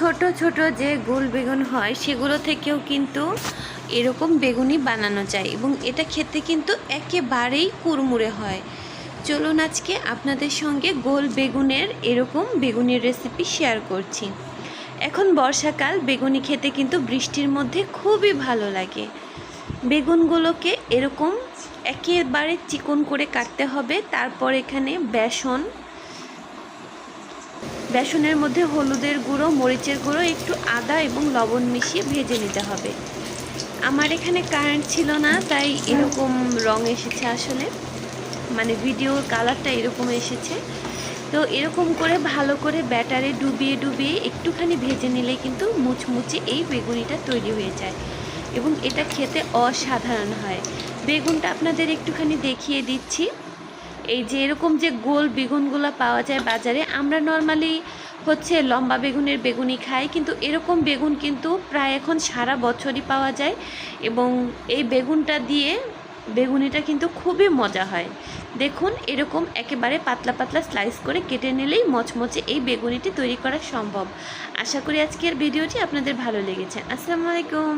ছোট ছোট যে গোল বেগুন হয়, সেগুলো থেকেও কিন্তু এরকম বেগুনি বানানো যায় এবং এটা খেতে কিন্তু একেবারেই কুড়মুড়ে হয়। চলুন আজকে আপনাদের সঙ্গে গোল বেগুনের এরকম বেগুনের রেসিপি শেয়ার করছি। এখন বর্ষাকাল, বেগুনি খেতে কিন্তু বৃষ্টির মধ্যে খুবই ভালো লাগে। বেগুনগুলোকে এরকম একেবারে চিকন করে কাটতে হবে, তারপর এখানে বেসন বেসনের মধ্যে হলুদের গুঁড়ো, মরিচের গুঁড়ো, একটু আদা এবং লবণ মিশিয়ে ভেজে নিতে হবে। আমার এখানে কারেন্ট ছিল না, তাই এরকম রং এসেছে আসলে। মানে ভিডিওর কালারটা এরকম এসেছে। তো এরকম করে ভালো করে ব্যাটারে ডুবিয়ে ডুবিয়ে একটুখানি ভেজে নিলে কিন্তু মুচমুচে এই বেগুনিটা তৈরি হয়ে যায় এবং এটা খেতে অসাধারণ হয়। বেগুনটা আপনাদের একটুখানি দেখিয়ে দিচ্ছি। এই যে এরকম যে গোল বেগুনগুলো পাওয়া যায় বাজারে, আমরা নর্মালি হচ্ছে লম্বা বেগুনের বেগুনি খাই, কিন্তু এরকম বেগুন কিন্তু প্রায় এখন সারা বছরই পাওয়া যায় এবং এই বেগুনটা দিয়ে বেগুনিটা কিন্তু খুবই মজা হয়। দেখুন, এরকম একেবারে পাতলা পাতলা স্লাইস করে কেটে নিলেই মচমচে এই বেগুনিটি তৈরি করা সম্ভব। আশা করি আজকের ভিডিওটি আপনাদের ভালো লেগেছে। আসসালামু আলাইকুম।